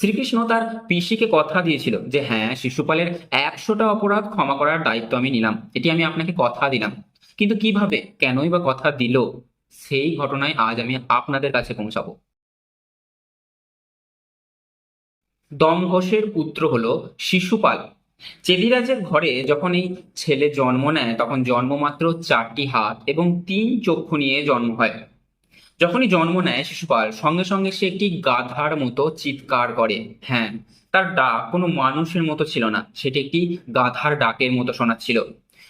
শ্রীকৃষ্ণ তার পিসিকে কথা দিয়েছিল যে হ্যাঁ শিশুপালের একশোটা অপরাধ ক্ষমা করার দায়িত্ব আমি নিলাম। এটি আমি আপনাকে কথা দিলাম। কিন্তু কীভাবে? কেনই বা কথা দিল? সেই ঘটনায় আজ আমি আপনাদের কাছে পৌঁছাবো। দমঘোষের পুত্র হলো শিশুপাল। চেদিরাজের ঘরে যখন এই ছেলে জন্ম নেয়, তখন জন্ম মাত্র চারটি হাত এবং তিন চক্ষু নিয়ে জন্ম হয়। যখনই জন্ম নেয় শিশুপাল, সঙ্গে সঙ্গে সে একটি গাধার মতো চিৎকার করে। হ্যাঁ তার ডাক কোনো মানুষের মতো ছিল না, সেটি একটি গাধার ডাকের মতো শোনাচ্ছিল।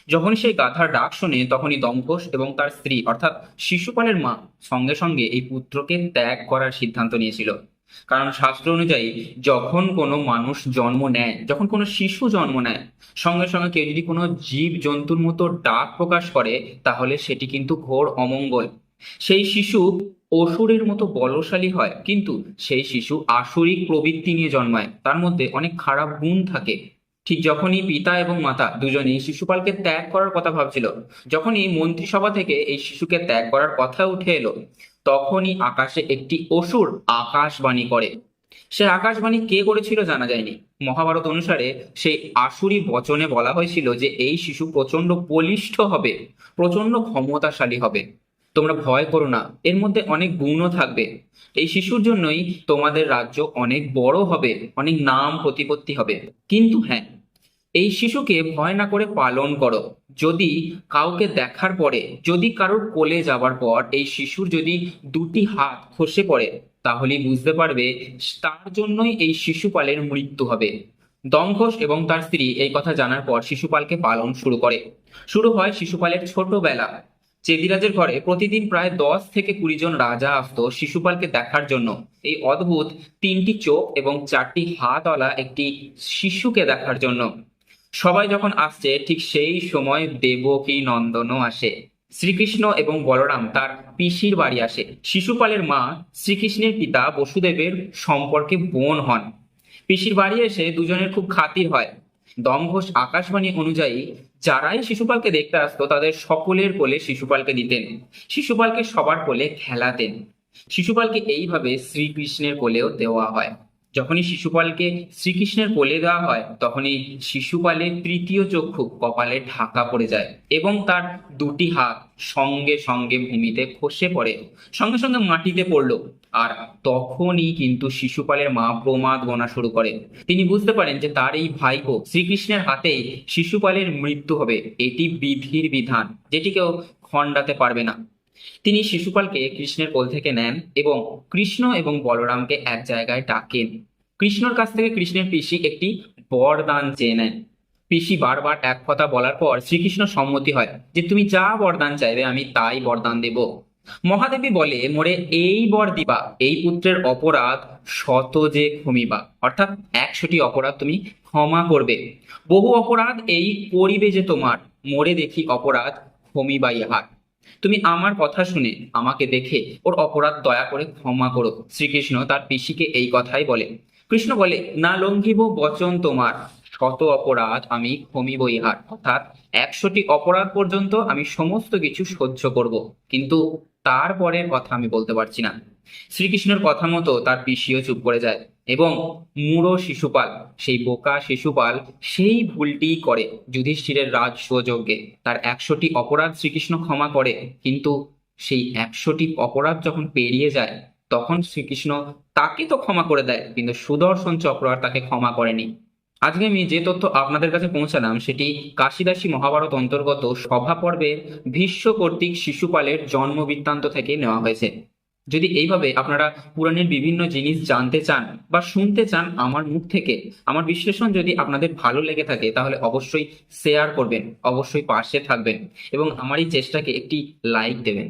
যখনই সেই গাধার ডাক শোনে তখনই দমঘোষ এবং তার স্ত্রী, অর্থাৎ শিশুপালের মা, সঙ্গে সঙ্গে এই পুত্রকে ত্যাগ করার সিদ্ধান্ত নিয়েছিল। কারণ শাস্ত্র অনুযায়ী, যখন কোনো মানুষ জন্ম নেয়, যখন কোনো শিশু জন্ম নেয়, সঙ্গে সঙ্গে কেউ যদি কোনো জীব জন্তুর মতো ডাক প্রকাশ করে, তাহলে সেটি কিন্তু ঘোর অমঙ্গল। সেই শিশু অসুরের মতো বলশালী হয়, কিন্তু সেই শিশু আসরিক প্রবৃত্তি নিয়ে জন্মায়। তার মধ্যে অনেক খারাপ গুণ থাকে। ঠিক যখনই পিতা এবং মাতা দুজনেই শিশুপালকে ত্যাগ করার কথা ভাবছিল, যখনই মন্ত্রিসভা থেকে এই শিশুকে ত্যাগ করার কথা উঠে এলো, তখনই আকাশে একটি অসুর আকাশবাণী করে। সে আকাশবাণী কে করেছিল জানা যায়নি। মহাভারত অনুসারে সেই আসুরি বচনে বলা হয়েছিল যে, এই শিশু প্রচণ্ড বলিষ্ঠ হবে প্রচণ্ড ক্ষমতাশালী হবে। তোমরা ভয় করো না। এর মধ্যে অনেক গুণও থাকবে। এই শিশুর জন্যই তোমাদের রাজ্য অনেক বড় হবে, অনেক নাম প্রতিপত্তি হবে। কিন্তু হ্যাঁ এই শিশুকে ভয় না করে পালন করো। যদি কাউকে দেখার পরে, যদি কারোর কোলে যাবার পর এই শিশুর যদি দুটি হাত খসে পড়ে, তাহলেই বুঝতে পারবে তার জন্যই এই শিশুপালের মৃত্যু হবে। দমঘোষ এবং তার স্ত্রী এই কথা জানার পর শিশুপালকে পালন শুরু করে। শুরু হয় শিশুপালের ছোটবেলা। চেদিরাজের ঘরে প্রতিদিন প্রায় দশ থেকে কুড়ি জন রাজা আসত শিশুপালকে দেখার জন্য। এই অদ্ভুত তিনটি চোখ এবং চারটি হাতওয়ালা একটি শিশুকে দেখার জন্য। সবাই যখন আসছে, ঠিক সেই সময় দেবকী নন্দনও আসে। শ্রীকৃষ্ণ এবং বলরাম তার পিসির বাড়ি আসে। শিশুপালের মা শ্রীকৃষ্ণের পিতা বসুদেবের সম্পর্কে বোন হন। পিসির বাড়ি এসে দুজনের খুব খাতির হয়। দমঘোষ আকাশবাণী অনুযায়ী যারাই শিশুপালকে দেখতে আসতো, তাদের সকলের কোলে শিশুপালকে দিতেন। শিশুপালকে সবার কোলে খেলাতেন। শিশুপালকে এইভাবে শ্রীকৃষ্ণের কোলেও দেওয়া হয়। যখনই শিশুপালকে শ্রীকৃষ্ণের কোলে দেওয়া হয়, তখনই শিশুপালের তৃতীয় চক্ষু কপালে ঢাকা পড়ে যায় এবং তার দুটি হাত সঙ্গে সঙ্গে ভূমিতে খসে পড়ে। সঙ্গে সঙ্গে মাটিতে পড়ল। আর তখনই কিন্তু শিশুপালের মা প্রমাদ গোনা শুরু করেন। তিনি বুঝতে পারেন যে তার এই ভাইপো শ্রীকৃষ্ণের হাতে শিশুপালের মৃত্যু হবে। এটি বিধির বিধান যেটি কেউ খণ্ডাতে পারবে না। তিনি শিশুপালকে কৃষ্ণের কোল থেকে নেন এবং কৃষ্ণ এবং বলরামকে এক জায়গায় ডাকেন। কৃষ্ণর কাছ থেকে কৃষ্ণের পিসি একটি বরদান চেয়ে নেন। পিসি বারবার এক কথা বলার পর শ্রীকৃষ্ণ সম্মতি হয় যে, তুমি যা বরদান চাইবে, আমি তাই বরদান দেব। মহাদেবী বলে, মোরে এই বর দিবা, এই পুত্রের অপরাধ শত যে ক্ষমিবা অর্থাৎ একশোটি অপরাধ তুমি ক্ষমা করবে। বহু অপরাধ এই করিবে যে তোমার, মোরে দেখি অপরাধ ক্ষমিবা ইহার তুমি আমার কথা শুনে, আমাকে দেখে ওর অপরাধ দয়া করে ক্ষমা করো। শ্রীকৃষ্ণ তার পিসিকে এই কথাই বলে। কৃষ্ণ বলে, না লঙ্ঘিব বচন তোমার, শত অপরাধ আমি ক্ষমিব ইহার অর্থাৎ একশোটি অপরাধ পর্যন্ত আমি সমস্ত কিছু সহ্য করব। কিন্তু তারপরের কথা আমি বলতে পারছি না। শ্রীকৃষ্ণের কথা মতো তার পিসিও চুপ করে যায় এবং মূঢ় শিশুপাল, সেই বোকা শিশুপাল, সেই ভুলটিই করে যুধিষ্ঠিরের রাজ সুযোগ্যে তার একশোটি অপরাধ শ্রীকৃষ্ণ ক্ষমা করে, কিন্তু সেই একশোটি অপরাধ যখন পেরিয়ে যায়, তখন শ্রীকৃষ্ণ তাকে তো ক্ষমা করে দেয়, কিন্তু সুদর্শন চক্র আর তাকে ক্ষমা করেনি। আজকে আমি যে তথ্য আপনাদের কাছে পৌঁছালাম, সেটি কাশিদাসী মহাভারত অন্তর্গত সভা পর্বে ভীষ্ম কর্তৃক শিশুপালের জন্ম বৃত্তান্ত থেকে নেওয়া হয়েছে। যদি এইভাবে আপনারা পুরাণের বিভিন্ন জিনিস জানতে চান বা শুনতে চান আমার মুখ থেকে, আমার বিশ্লেষণ যদি আপনাদের ভালো লেগে থাকে, তাহলে অবশ্যই শেয়ার করবেন, অবশ্যই পাশে থাকবেন এবং আমার এই চেষ্টাকে একটি লাইক দেবেন।